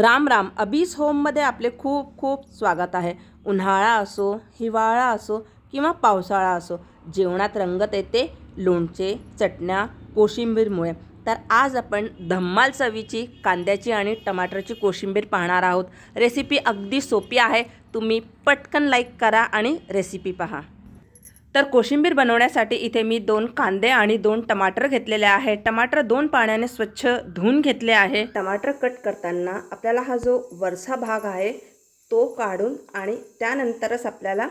राम राम. अबीस होममध्ये आपले खूप खूप स्वागत आहे. उन्हाळा असो हिवाळा असो किंवा पावसाळा असो जेवणात रंगत येते लोणचे चटण्या कोशिंबीरमुळे. तर आज आपण धम्माल चवीची कांद्याची आणि टमाटरची कोशिंबीर पाहणार आहोत. रेसिपी अगदी सोपी आहे. तुम्ही पटकन लाईक करा आणि रेसिपी पहा. तर कोशिंबीर बनवण्यासाठी इथे मी दोन कांदे आणि दोन टमाटर घेतलेले आहे. टमाटर दोन पाण्याने स्वच्छ धुवून घेतले आहे. टमाटर कट करताना आपल्याला हा जो वरचा भाग आहे तो काढून आणि त्यानंतरच आपल्याला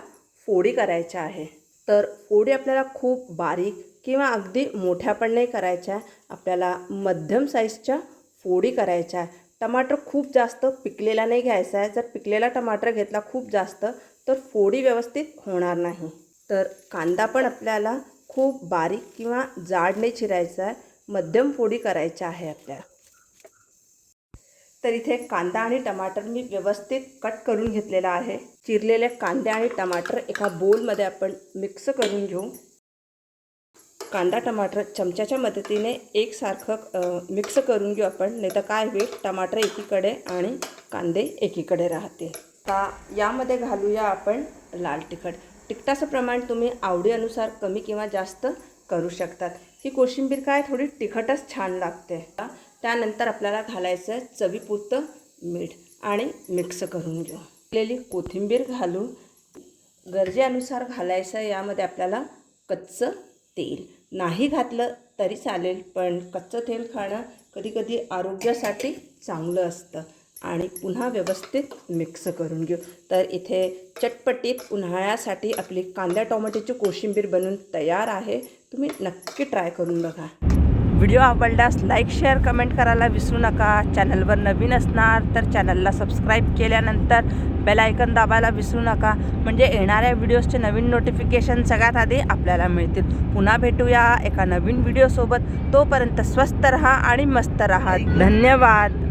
फोडी करायच्या आहे. तर फोडी आपल्याला खूप बारीक किंवा अगदी मोठ्या पण नाही करायच्या आपल्याला मध्यम साईजच्या फोडी करायच्या आहे. टमाटर खूप जास्त पिकलेला नाही घ्यायचा आहे. जर पिकलेला टमाटर घेतला खूप जास्त तर फोडी व्यवस्थित होणार नाही. तर कांदा पण आपल्याला खूप बारीक किंवा जाड नाही चिरायचा आहे मध्यम फोडी करायच्या आहे आपल्याला. तर इथे कांदा आणि टमाटर मी व्यवस्थित कट करून घेतलेला आहे. चिरलेले कांदे आणि टमाटर एका बोलमध्ये आपण मिक्स करून घेऊ. कांदा टमाटर चमच्याच्या मदतीने एकसारखं मिक्स करून घेऊ आपण. नाही तर काय होईल टमाटर एकीकडे आणि कांदे एकीकडे राहते आता यामध्ये घालूया आपण लाल तिखट. तिखटाचं प्रमाण तुम्ही आवडीनुसार कमी किंवा जास्त करू शकतात. ही कोशिंबीर काय? थोडी तिखटच छान लागते. त्यानंतर आपल्याला घालायचं आहे चवीपुरतं मीठ आणि मिक्स करून घेऊ. केलेली कोथिंबीर घालून गरजेनुसार घालायचं. आहे यामध्ये आपल्याला कच्चं तेल. नाही घातलं तरी चालेल पण कच्चं तेल खाणं कधीकधी आरोग्यासाठी चांगलं असतं. आणि पुन्हा व्यवस्थित मिक्स करून घेऊ. तर इथे चटपटीत उन्हाळ्यासाठी आपली कांदा टोमॅटोची कोशिंबीर बनून तयार आहे. तुम्ही नक्की ट्राय करून बघा. व्हिडिओ आवडल्यास लाईक शेअर कमेंट करायला विसरू नका. चॅनलवर नवीन असणार तर चॅनलला सबस्क्राईब केल्यानंतर बेल आयकन दाबायला विसरू नका. म्हणजे येणाऱ्या व्हिडिओजचे नवीन नोटिफिकेशन सगळ्यात आधी आपल्याला मिळतील. पुन्हा भेटूया एका नवीन व्हिडिओसोबत. तोपर्यंत स्वस्त रहा आणि मस्त रहा. धन्यवाद.